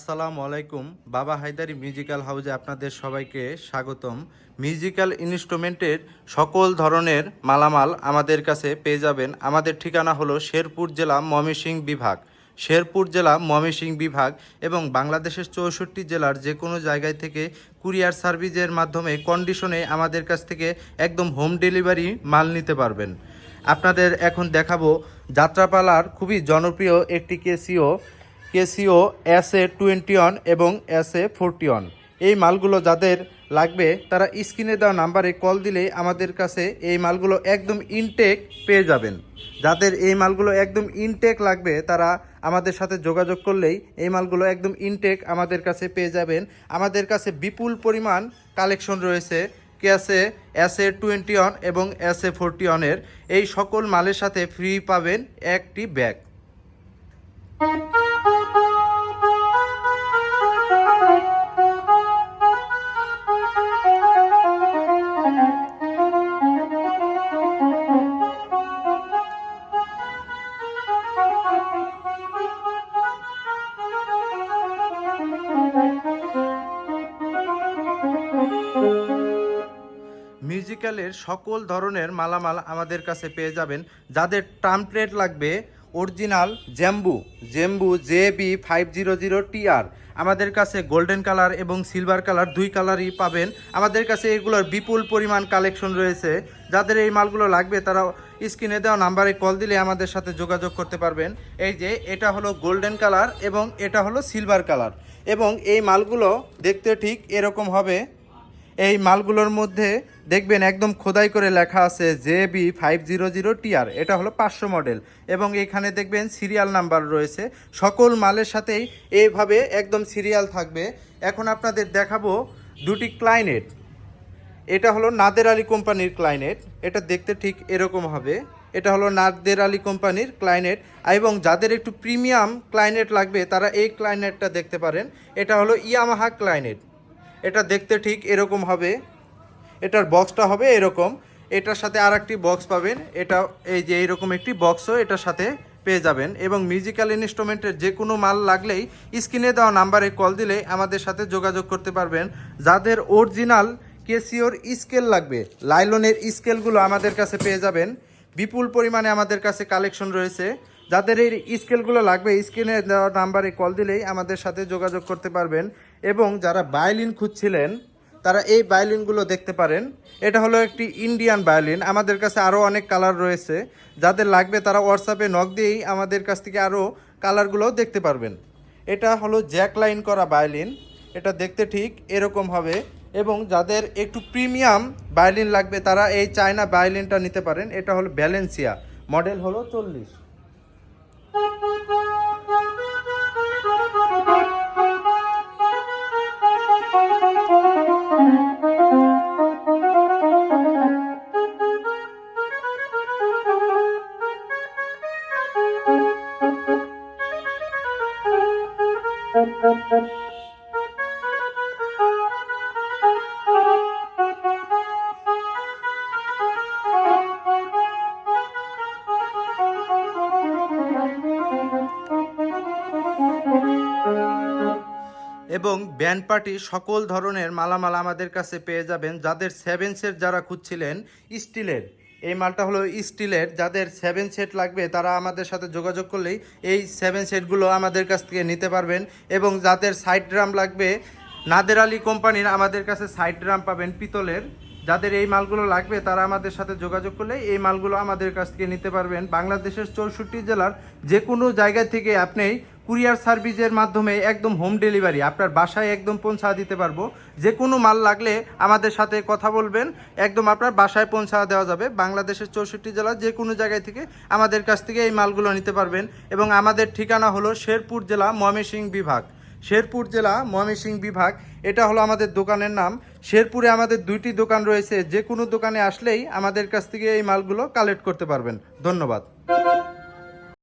আসসালামু আলাইকুম। বাবা হায়দারি মিউজিক্যাল হাউজে আপনাদের সবাইকে স্বাগতম। মিউজিক্যাল ইনস্ট্রুমেন্টের সকল ধরনের মালামাল আমাদের কাছে পেয়ে যাবেন। আমাদের ঠিকানা হলো শেরপুর জেলা ময়মনসিংহ বিভাগ। শেরপুর জেলা ময়মনসিংহ বিভাগ এবং বাংলাদেশের চৌষট্টি জেলার যে কোনো জায়গায় থেকে কুরিয়ার সার্ভিসের মাধ্যমে কন্ডিশনে আমাদের কাছ থেকে একদম হোম ডেলিভারি মাল নিতে পারবেন। আপনাদের এখন দেখাবো যাত্রাপালার খুবই জনপ্রিয় একটি Casio. Casio S A twenty one এবং এস এ ফোরটি ওয়ান। এই মালগুলো যাদের লাগবে, তারা স্ক্রিনে দেওয়া নাম্বারে কল দিলেই আমাদের কাছে এই মালগুলো একদম ইনটেক পেয়ে যাবেন। যাদের এই মালগুলো একদম ইনটেক লাগবে, তারা আমাদের সাথে যোগাযোগ করলেই এই মালগুলো একদম ইনটেক আমাদের কাছে পেয়ে যাবেন। আমাদের কাছে বিপুল পরিমাণ কালেকশন রয়েছে কেসে এস এ টোয়েন্টি ওয়ান এবং এস এ ফোরটি ওয়ানের। এই সকল মালের সাথে ফ্রি পাবেন একটি ব্যাগ। মিউজিক্যালের সকল ধরনের মালামাল আমাদের কাছে পেয়ে যাবেন, যাদের ট্রাম্পলেট লাগবে অরিজিনাল জেম্বু জেম্বু J B five zero zero TR আমাদের কাছে গোল্ডেন কালার এবং সিলভার কালার দুই কালারই পাবেন। আমাদের কাছে এগুলোর বিপুল পরিমাণ কালেকশন রয়েছে। যাদের এই মালগুলো লাগবে তারা স্ক্রিনে দেওয়া নাম্বারে কল দিলে আমাদের সাথে যোগাযোগ করতে পারবেন। এই যে, এটা হলো গোল্ডেন কালার এবং এটা হলো সিলভার কালার এবং এই মালগুলো দেখতে ঠিক এরকম হবে। এই মালগুলোর মধ্যে দেখবেন একদম খোদাই করে লেখা আছে J B five zero zero TR, এটা হলো পাঁচশো মডেল। এবং এখানে দেখবেন সিরিয়াল নাম্বার রয়েছে। সকল মালের সাথেই এইভাবে একদম সিরিয়াল থাকবে। এখন আপনাদের দেখাবো দুটি ক্লাইনেট। এটা হলো নাদের আলী কোম্পানির ক্লাইনেট। এটা দেখতে ঠিক এরকম হবে। এটা হলো নাদের আলী কোম্পানির ক্লাইনেট। এবং যাদের একটু প্রিমিয়াম ক্লাইনেট লাগবে, তারা এই ক্লাইনেটটা দেখতে পারেন। এটা হলো ইয়ামাহা ক্লাইনেট। এটা দেখতে ঠিক এরকম হবে। এটার বক্সটা হবে এরকম। এটার সাথে আর একটি বক্স পাবেন। এটা এই যে এইরকম একটি বক্সও এটার সাথে পেয়ে যাবেন এবং মিউজিক্যাল ইনস্ট্রুমেন্টের যে কোনো মাল লাগলেই স্ক্রিনে দেওয়া নাম্বারে কল দিলে আমাদের সাথে যোগাযোগ করতে পারবেন। যাদের অরিজিনাল কেসিওর স্কেল লাগবে লাইলনের স্কেলগুলো আমাদের কাছে পেয়ে যাবেন। বিপুল পরিমাণে আমাদের কাছে কালেকশন রয়েছে। যাদের এই স্কেলগুলো লাগবে স্ক্রিনে দেওয়া নাম্বারে কল দিলেই আমাদের সাথে যোগাযোগ করতে পারবেন। এবং যারা বায়োলিন খুঁজছিলেন, তারা এই বায়োলিনগুলো দেখতে পারেন। এটা হলো একটি ইন্ডিয়ান বায়োলিন। আমাদের কাছে আরও অনেক কালার রয়েছে। যাদের লাগবে তারা হোয়াটসঅ্যাপে নক দিয়েই আমাদের কাছ থেকে আরও কালারগুলো দেখতে পারবেন। এটা হলো জ্যাক লাইন করা বায়োলিন। এটা দেখতে ঠিক এরকম হবে এবং যাদের একটু প্রিমিয়াম বায়োলিন লাগবে, তারা এই চায়না বায়োলিনটা নিতে পারেন। এটা হলো ব্যালেন্সিয়া মডেল হলো চল্লিশ। এবং ব্যান্ড পার্টি সকল ধরনের মালামাল আমাদের কাছে পেয়ে যাবেন, যাদের সেভেন সেট যারা খুঁজছিলেন, স্টিলের। এই মালটা হলো স্টিলের, যাদের সেভেন সেট লাগবে তারা আমাদের সাথে যোগাযোগ করলেই এই সেভেন সেটগুলো আমাদের কাছ থেকে নিতে পারবেন এবং যাদের সাইড ড্রাম লাগবে, নাদের আলী কোম্পানির আমাদের কাছে সাইড ড্রাম পাবেন পিতলের। যাদের এই মালগুলো লাগবে তারা আমাদের সাথে যোগাযোগ করলে এই মালগুলো আমাদের কাছ থেকে নিতে পারবেন। বাংলাদেশের চৌষট্টি জেলার যে কোনো জায়গা থেকে আপনি কুরিয়ার সার্ভিসের মাধ্যমে একদম হোম ডেলিভারি, আপনার বাসায় একদম পৌঁছা দিতে পারব। যে কোনো মাল লাগলে আমাদের সাথে কথা বলবেন, একদম আপনার বাসায় পৌঁছা দেওয়া যাবে। বাংলাদেশের চৌষট্টি জেলার যে কোনো জায়গায় থেকে আমাদের কাছ থেকে এই মালগুলো নিতে পারবেন। এবং আমাদের ঠিকানা হলো শেরপুর জেলা ময়মনসিংহ বিভাগ। শেরপুর জেলা ময়মনসিংহ বিভাগ, এটা হলো আমাদের দোকানের নাম। শেরপুরে আমাদের দুইটি দোকান রয়েছে যে কোনো দোকানে আসলেই আমাদের কাছ থেকে এই মালগুলো কালেক্ট করতে পারবেন। ধন্যবাদ।